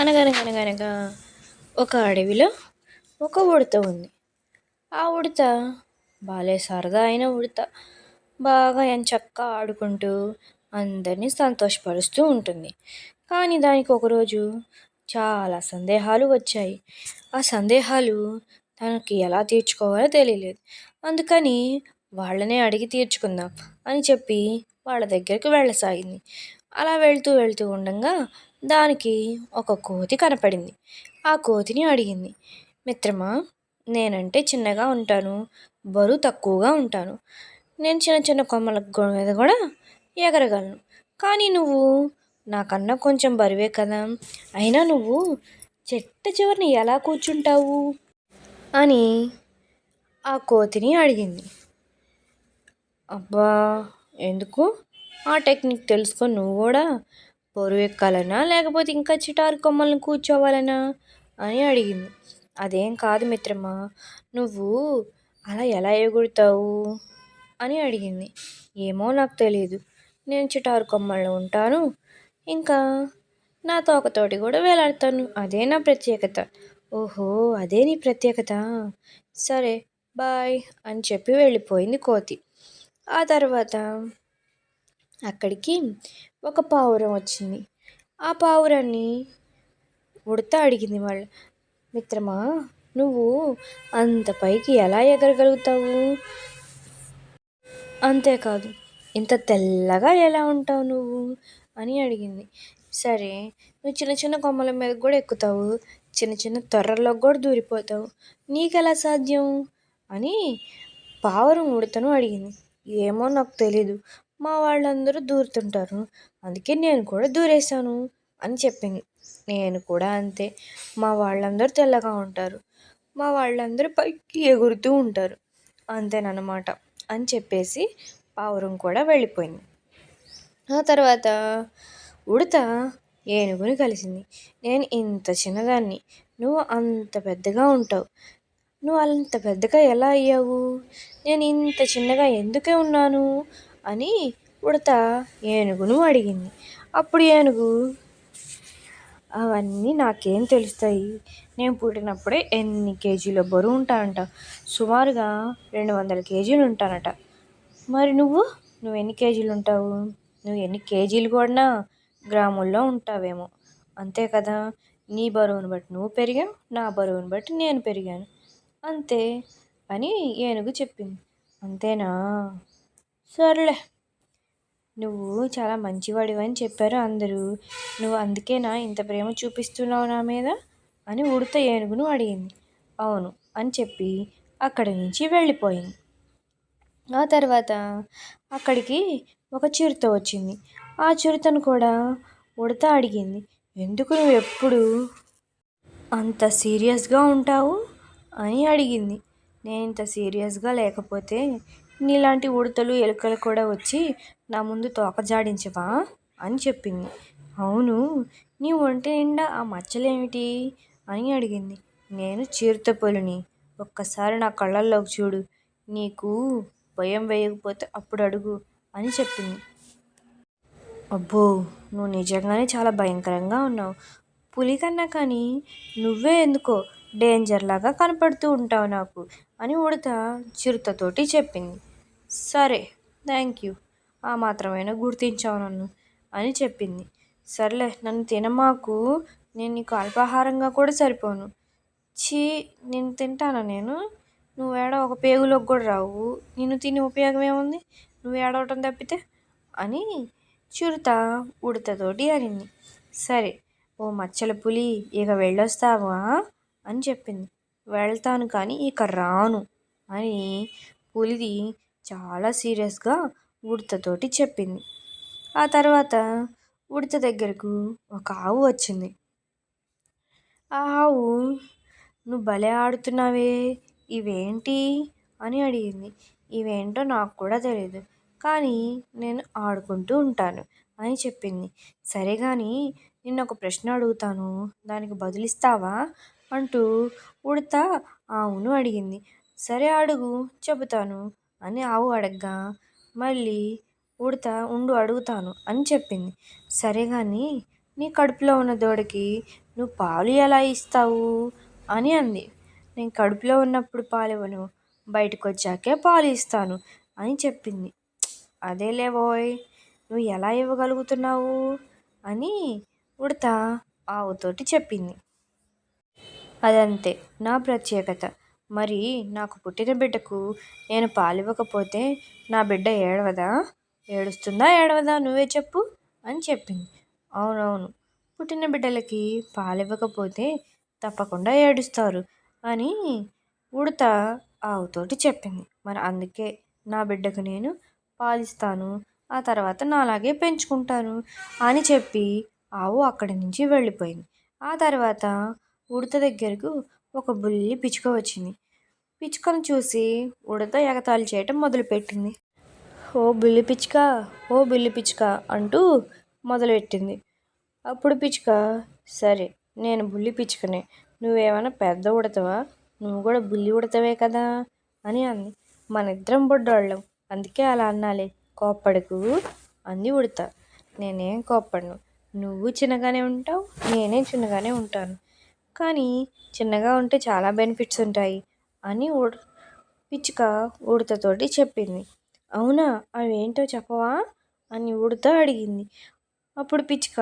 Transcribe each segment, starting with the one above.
అనగనగనగనగా ఒక అడవిలో ఒక ఉడత ఉంది. ఆ ఉడత బాలే సరదా అయిన ఉడత. బాగా ఎంచక్కా ఆడుకుంటూ అందరినీ సంతోషపరుస్తూ ఉంటుంది. కానీ దానికి ఒకరోజు చాలా సందేహాలు వచ్చాయి. ఆ సందేహాలు తనకి ఎలా తీర్చుకోవాలో తెలియలేదు. అందుకని వాళ్ళనే అడిగి తీర్చుకుందాం అని చెప్పి వాళ్ళ దగ్గరికి వెళ్ళసాగింది. అలా వెళ్తూ వెళ్తూ ఉండగా దానికి ఒక కోతి కనపడింది. ఆ కోతిని అడిగింది. మిత్రమా నేనంటే చిన్నగా ఉంటాను బరువు తక్కువగా ఉంటాను. నేను చిన్న చిన్న కొమ్మల మీద కూడా ఎగరగలను. కానీ నువ్వు నాకన్నా కొంచెం బరువే కదా. అయినా నువ్వు చెట్ట చివరిని ఎలా కూర్చుంటావు? అని ఆ కోతిని అడిగింది. అబ్బా ఎందుకు? ఆ టెక్నిక్ తెలుసుకొని నువ్వు కూడా బరువు ఎక్కాలనా లేకపోతే ఇంకా చిటారు కొమ్మలను కూర్చోవాలనా? అని అడిగింది. అదేం కాదు మిత్రమా నువ్వు అలా ఎలా ఎగురుతావు? అని అడిగింది. ఏమో నాకు తెలియదు నేను చిటారు కొమ్మల్లో ఉంటాను. ఇంకా నా తోకతోటి కూడా వేలాడతాను. అదే నా ప్రత్యేకత. ఓహో అదే నీ ప్రత్యేకత? సరే బాయ్ అని చెప్పి వెళ్ళిపోయింది కోతి. ఆ తర్వాత అక్కడికి ఒక పావురం వచ్చింది. ఆ పావురాన్ని ఉడత అడిగింది వాళ్ళు మిత్రమా నువ్వు అంత పైకి ఎలా ఎగరగలుగుతావు? అంతేకాదు ఇంత తెల్లగా ఎలా ఉంటావు నువ్వు? అని అడిగింది. సరే నువ్వు చిన్న చిన్న కొమ్మల మీద కూడా ఎక్కుతావు చిన్న చిన్న త్వరలో కూడా దూరిపోతావు నీకెలా సాధ్యం? అని పావురం ఉడతను అడిగింది. ఏమో నాకు తెలీదు మా వాళ్ళందరూ దూరుతుంటారు. అందుకే నేను కూడా దూరేశాను అని చెప్పింది. నేను కూడా అంతే. మా వాళ్ళందరూ తెల్లగా ఉంటారు. మా వాళ్ళందరూ పైకి ఎగురుతూ ఉంటారు. అంతేనమాట అని చెప్పేసి పావురం కూడా వెళ్ళిపోయింది. ఆ తర్వాత ఉడత ఏనుగుని కలిసింది. నేను ఇంత చిన్నదాన్ని. నువ్వు అంత పెద్దగా ఉంటావు. నువ్వు అంత పెద్దగా ఎలా అయ్యావు? నేను ఇంత చిన్నగా ఎందుకే ఉన్నాను? అని ఉడత ఏనుగును అడిగింది. అప్పుడు ఏనుగు అవన్నీ నాకేం తెలుస్తాయి? నేను పుట్టినప్పుడే ఎన్ని కేజీల బరువు ఉంటానంట సుమారుగా రెండు వందల కేజీలు ఉంటానట. మరి నువ్వు? నువ్వు ఎన్ని కేజీలు ఉంటావు? నువ్వు ఎన్ని కేజీలు కూడా గ్రాముల్లో ఉంటావేమో. అంతే కదా? నీ బరువును బట్టి నువ్వు పెరిగావు నా బరువును బట్టి నేను పెరిగాను. అంతే అని ఏనుగు చెప్పింది. అంతేనా? సర్లే. నువ్వు చాలా మంచివాడివని చెప్పారు అందరూ. నువ్వు అందుకేనా ఇంత ప్రేమ చూపిస్తున్నావు నా మీద? అని ఉడత ఏనుగును అడిగింది. అవును అని చెప్పి అక్కడి నుంచి వెళ్ళిపోయింది. ఆ తర్వాత అక్కడికి ఒక చిరుత వచ్చింది. ఆ చిరుతను కూడా ఉడత అడిగింది. ఎందుకు నువ్వు ఎప్పుడు అంత సీరియస్గా ఉంటావు? అని అడిగింది. నేను ఇంత సీరియస్గా లేకపోతే నీలాంటి ఉడతలు ఎలుకలు కూడా వచ్చి నా ముందు తోక జాడించవా అని చెప్పింది. అవును నీ ఒంటి నిండా ఆ మచ్చలేమిటి? అని అడిగింది. నేను చిరుతపులిని ఒక్కసారి నా కళ్ళల్లోకి చూడు. నీకు భయం వేయకపోతే అప్పుడు అడుగు అని చెప్పింది. అబ్బో నువ్వు నిజంగానే చాలా భయంకరంగా ఉన్నావు. పులి కన్నా కానీ నువ్వే ఎందుకో డేంజర్ లాగా కనపడుతూ ఉంటావు నాకు అని ఉడత చిరుతతోటి చెప్పింది. సరే థ్యాంక్ యూ ఆ మాత్రమైనా? గుర్తించావు నన్ను అని చెప్పింది. సర్లే నన్ను తినమాకు. నేను నీకు అల్పాహారంగా కూడా సరిపోను. ఛీ నేను తింటానా నేను? నువ్వు ఏడో ఒక పేగులోకి కూడా రావు. నిన్ను తిని ఉపయోగం ఏముంది? నువ్వు ఏడవటం తప్పితే? అని చిరుత ఉడతతోటి అనింది. సరే ఓ మచ్చల పులి ఇక వెళ్ళొస్తావా? అని చెప్పింది. వెళ్తాను కానీ ఇక రాను అని పులిది చాలా సీరియస్గా ఉడతతోటి చెప్పింది. ఆ తర్వాత ఉడత దగ్గరకు ఒక ఆవు వచ్చింది. ఆ ఆవు నువ్వు భలే ఆడుతున్నావే ఇవేంటి? అని అడిగింది. ఇవేంటో నాకు కూడా తెలియదు కానీ నేను ఆడుకుంటూ ఉంటాను అని చెప్పింది. సరే కానీ నిన్న ఒక ప్రశ్న అడుగుతాను దానికి బదులిస్తావా? అంటూ ఉడత ఆవును అడిగింది. సరే అడుగు చెబుతాను అని ఆవు అడగ్గా మళ్ళీ ఉడత ఉండు అడుగుతాను అని చెప్పింది. సరే కానీ నీ కడుపులో ఉన్న దూడకి నువ్వు పాలు ఎలా ఇస్తావు అని అంది. నేను కడుపులో ఉన్నప్పుడు పాలు ఇవ్వను బయటకు వచ్చాకే పాలు ఇస్తాను అని చెప్పింది. అదేలే బోయ్ నువ్వు ఎలా ఇవ్వగలుగుతున్నావు అని ఉడత ఆవుతోటి చెప్పింది. అదంతే నా ప్రత్యేకత. మరి నాకు పుట్టిన బిడ్డకు నేను పాలివ్వకపోతే నా బిడ్డ ఏడవదా? ఏడుస్తుందా? ఏడవదా? నువ్వే చెప్పు అని చెప్పింది. అవునవును పుట్టిన బిడ్డలకి పాలివ్వకపోతే తప్పకుండా ఏడుస్తారు అని ఉడత ఆవుతోటి చెప్పింది. మరి అందుకే నా బిడ్డకు నేను పాలిస్తాను ఆ తర్వాత నాలాగే పెంచుకుంటాను అని చెప్పి ఆవు అక్కడి నుంచి వెళ్ళిపోయింది. ఆ తర్వాత ఉడత దగ్గరకు ఒక బుల్లి పిచ్చుక వచ్చింది. పిచ్చుకను చూసి ఉడత ఎగతాళి చేయటం మొదలుపెట్టింది. ఓ బుల్లి పిచ్చుక ఓ బుల్లి పిచ్చుక అంటూ మొదలుపెట్టింది. అప్పుడు పిచ్చుక సరే నేను బుల్లి పిచ్చుకనే. నువ్వేమైనా పెద్ద ఉడతవా? నువ్వు కూడా బుల్లి ఉడతవే కదా? అని అంది. మన ఇద్దరం బొడ్డోళ్ళం. అందుకే అలా అన్నాలే. కోప్పడకు? అంది ఉడత. నేనేం కోప్పడను. నువ్వు చిన్నగానే ఉంటావు నేనే చిన్నగానే ఉంటాను. కానీ చిన్నగా ఉంటే చాలా బెనిఫిట్స్ ఉంటాయి. అని పిచ్చుక ఉడతతోటి చెప్పింది. అవునా అవేంటో చెప్పవా? అని ఉడత అడిగింది. అప్పుడు పిచ్చుక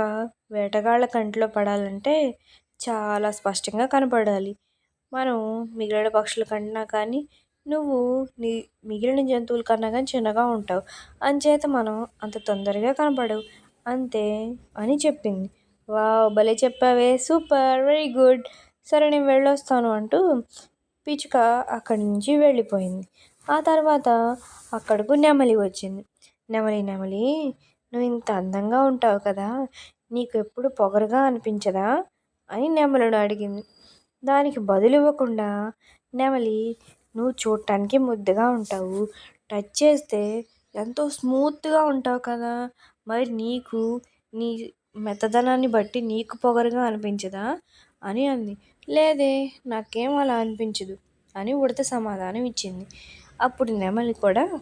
వేటగాళ్ళ కంటిలో పడాలంటే చాలా స్పష్టంగా కనపడాలి. మనం మిగిలిన పక్షుల కన్నా కానీ నువ్వు నీ మిగిలిన జంతువుల కన్నా కానీ చిన్నగా ఉంటావు. అంచేత మనం అంత తొందరగా కనపడవు. అంతే అని చెప్పింది. వావ్ భలే చెప్పావే. సూపర్. Very good. సరే నేను వెళ్ళొస్తాను అంటూ పిచ్చుక అక్కడి నుంచి వెళ్ళిపోయింది. ఆ తర్వాత అక్కడకు నెమలి వచ్చింది. నెమలి నెమలి నువ్వు ఇంత అందంగా ఉంటావు కదా నీకు ఎప్పుడు పొగరుగా అనిపించదా? అని నెమలిని అడిగింది. దానికి బదులు ఇవ్వకుండా నెమలి నువ్వు చూడటానికి ముద్దుగా ఉంటావు. టచ్ చేస్తే ఎంతో స్మూత్గా ఉంటావు కదా మరి నీకు నీ మెత్తదనాన్ని బట్టి నీకు పొగరుగా అనిపించదా? అని అంది. లేదే నాకేం అలా అనిపించదు అని ఉడత సమాధానం ఇచ్చింది. అప్పుడు నెమలి కూడా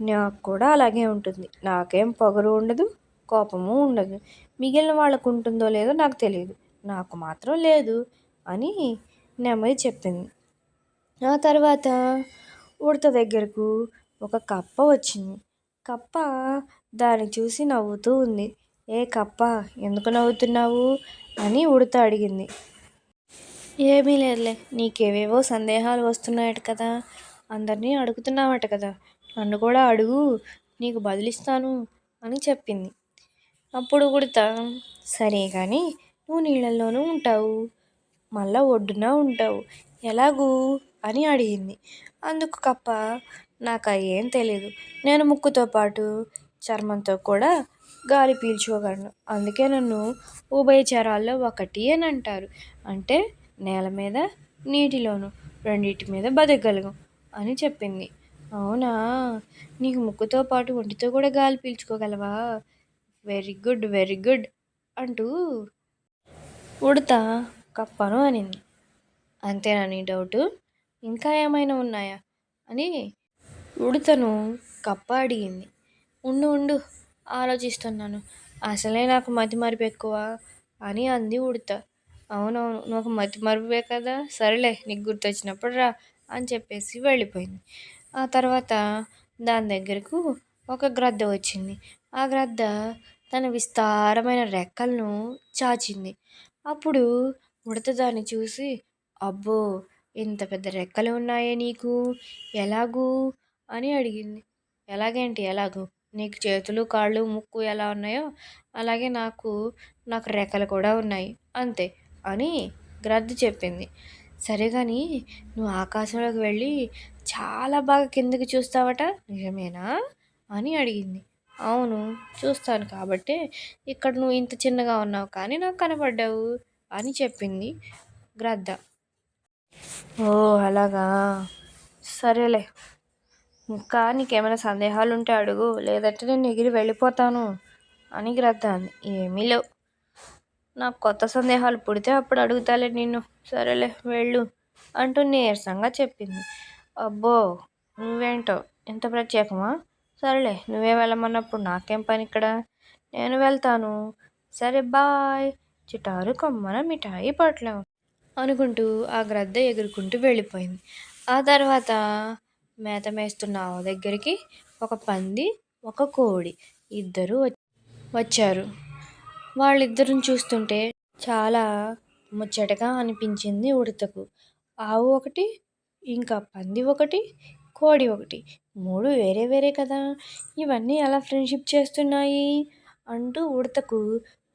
నాకు కూడా అలాగే ఉంటుంది. నాకేం పొగరు ఉండదు కోపము ఉండదు. మిగిలిన వాళ్ళకు ఉంటుందో లేదో నాకు తెలియదు. నాకు మాత్రం లేదు అని నెమలి చెప్పింది. ఆ తర్వాత ఉడత దగ్గరకు ఒక కప్ప వచ్చింది. కప్ప దాన్ని చూసి నవ్వుతూ ఉంది. ఏ కప్ప ఎందుకు నవ్వుతున్నావు? అని ఉడత అడిగింది. ఏమీ లేదులే. నీకేవేవో సందేహాలు వస్తున్నాయట కదా. అందరినీ అడుగుతున్నావట కదా. నన్ను కూడా అడుగు. నీకు బదులిస్తాను అని చెప్పింది. అప్పుడు కుడతా సరే కానీ నువ్వు నీళ్ళల్లోనూ ఉంటావు. మళ్ళా ఒడ్డున ఉంటావు. ఎలాగూ? అని అడిగింది. అందుకు కప్ప నాకు ఏం తెలియదు నేను ముక్కుతో పాటు చర్మంతో కూడా గాలి పీల్చుకోగలను. అందుకే నన్ను ఉభయచరాల్లో ఒకటి అని అంటారు. అంటే నేల మీద నీటిలోను రెండింటి మీద బతకగలను అని చెప్పింది. అవునా? నీకు ముక్కుతో పాటు ఒంటితో కూడా గాలి పీల్చుకోగలవా? వెరీ గుడ్ వెరీ గుడ్ అంటూ ఉడత కప్పను అనింది. అంతేనా నీ డౌటు? ఇంకా ఏమైనా ఉన్నాయా? అని ఉడతను కప్ప అడిగింది. ఉండు ఉండు ఆలోచిస్తున్నాను. అసలే నాకు మతి మరుపు ఎక్కువ అని అంది ఉడత. అవునవును నువ్వు మతి మరుపువే కదా? సరేలే నీకు గుర్తొచ్చినప్పుడు రా అని చెప్పేసి వెళ్ళిపోయింది. ఆ తర్వాత దాని దగ్గరకు ఒక గ్రద్ద వచ్చింది. ఆ గ్రద్ద తన విస్తారమైన రెక్కలను చాచింది. అప్పుడు ఉడత దాన్ని చూసి అబ్బో ఇంత పెద్ద రెక్కలు ఉన్నాయే నీకు? ఎలాగూ? అని అడిగింది. ఎలాగేంటి ఎలాగూ? నీకు చేతులు కాళ్ళు ముక్కు ఎలా ఉన్నాయో అలాగే నాకు నాకు రెక్కలు కూడా ఉన్నాయి. అంతే. అని గ్రద్ద చెప్పింది. సరే కానీ నువ్వు ఆకాశంలోకి వెళ్ళి చాలా బాగా కిందకి చూస్తావట? నిజమేనా? అని అడిగింది. అవును చూస్తాను కాబట్టి ఇక్కడ నువ్వు ఇంత చిన్నగా ఉన్నావు కానీ నాకు కనపడ్డావు అని చెప్పింది గ్రద్ద. ఓ అలాగా? సరేలే. ఇంకా నీకేమైనా సందేహాలు ఉంటే అడుగు లేదంటే నేను ఎగిరి వెళ్ళిపోతాను అని గ్రద్ద అంది. ఏమీ లేవు. నాకు కొత్త సందేహాలు పుడితే అప్పుడు అడుగుతాలే నిన్ను. సరేలే వెళ్ళు అంటూ నీరసంగా చెప్పింది. అబ్బో నువ్వేంటో? ఎంత ప్రత్యేకమా? సరేలే నువ్వే వెళ్ళమన్నప్పుడు నాకేం పని ఇక్కడ నేను వెళ్తాను. సరే బాయ్. చిటారు కొమ్మన మిఠాయి పొట్లం అనుకుంటూ ఆ గ్రద్ద ఎగురుకుంటూ వెళ్ళిపోయింది. ఆ తర్వాత మేత మేస్తున్న ఆవు దగ్గరికి ఒక పంది ఒక కోడి ఇద్దరు వచ్చారు. వాళ్ళిద్దరిని చూస్తుంటే చాలా ముచ్చటగా అనిపించింది ఉడతకు. ఆవు ఒకటి ఇంకా పంది ఒకటి కోడి ఒకటి. మూడు వేరే వేరే కదా. ఇవన్నీ ఎలా ఫ్రెండ్షిప్ చేస్తున్నాయి? అంటూ ఉడతకు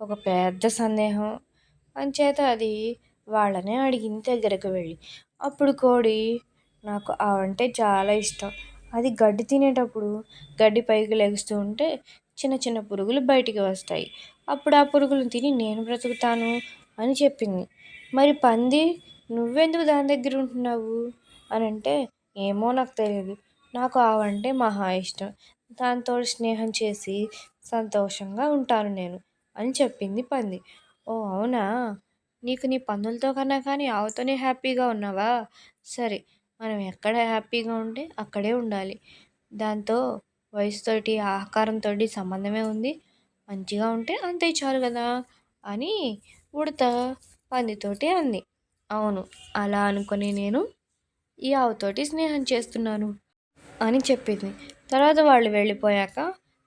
ఒక పెద్ద సందేహం. అంచేత అది వాళ్ళనే అడిగింది దగ్గరకు వెళ్ళి. అప్పుడు కోడి నాకు అంటే చాలా ఇష్టం. అది గడ్డి తినేటప్పుడు గడ్డి పైకి లెగుస్తూ ఉంటే చిన్న చిన్న పురుగులు బయటికి వస్తాయి. అప్పుడు ఆ పురుగులను తిని నేను బ్రతుకుతాను అని చెప్పింది. మరి పంది నువ్వెందుకు దాని దగ్గర ఉంటున్నావు? అని అంటే ఏమో నాకు తెలియదు నాకు ఆవంటే మహా ఇష్టం. దాంతో స్నేహం చేసి సంతోషంగా ఉంటాను నేను అని చెప్పింది పంది. ఓ అవునా? నీకు నీ పందులతో కన్నా కానీ ఆవుతోనే హ్యాపీగా ఉన్నావా? సరే మనం ఎక్కడ హ్యాపీగా ఉంటే అక్కడే ఉండాలి. దాంతో వయసుతోటి ఆకారంతో సంబంధమే ఉంది. మంచిగా ఉంటే అంతే చాలు కదా అని ఉడత పందితోటి అంది. అవును అలా అనుకొని నేను ఈ ఆవుతోటి స్నేహం చేస్తున్నాను అని చెప్పింది. తర్వాత వాళ్ళు వెళ్ళిపోయాక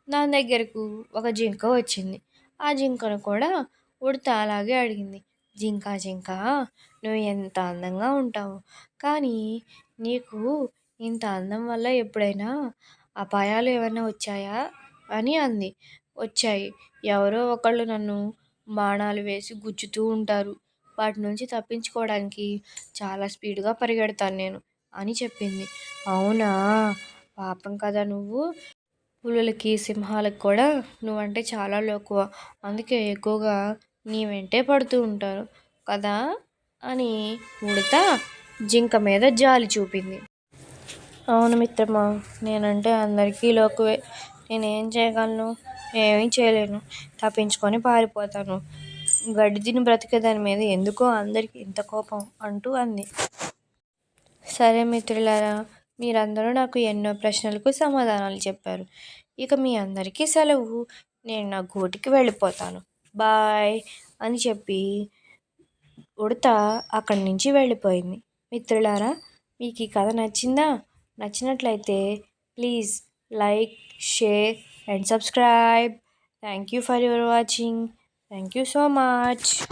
దాని దగ్గరకు ఒక జింక వచ్చింది. ఆ జింకను కూడా ఉడత అలాగే అడిగింది. జింక జింక నువ్వు ఎంత అందంగా ఉంటావు. కానీ నీకు ఇంత అందం వల్ల ఎప్పుడైనా అపాయాలు ఏమైనా వచ్చాయా అని అంది. వచ్చాయి. ఎవరో ఒకళ్ళు నన్ను బాణాలు వేసి గుచ్చుతూ ఉంటారు. వాటి నుంచి తప్పించుకోవడానికి చాలా స్పీడ్గా పరిగెడతాను నేను అని చెప్పింది. అవునా? పాపం కదా నువ్వు? పులులకి సింహాలకు కూడా నువ్వంటే చాలా లోకువ. అందుకే ఎక్కువగా నీ వెంటే పడుతూ ఉంటారు కదా? అని ఉడత జింక మీద జాలి చూపింది. అవును మిత్రమా నేనంటే అందరికీ లోకువే. నేనేం చేయగలను? ఏమీ చేయలేను. తప్పించుకొని పారిపోతాను. గడ్డి తిని బ్రతికే దాని మీద ఎందుకో అందరికీ ఇంత కోపం అంటూ అంది. సరే మిత్రులారా మీరందరూ నాకు ఎన్నో ప్రశ్నలకు సమాధానాలు చెప్పారు. ఇక మీ అందరికీ సెలవు. నేను నా గూటికి వెళ్ళిపోతాను. బాయ్ అని చెప్పి ఉడత అక్కడి నుంచి వెళ్ళిపోయింది. మిత్రులారా మీకు ఈ కథ నచ్చిందా? నచ్చినట్లయితే please like share and subscribe. Thank you for your watching. Thank you so much.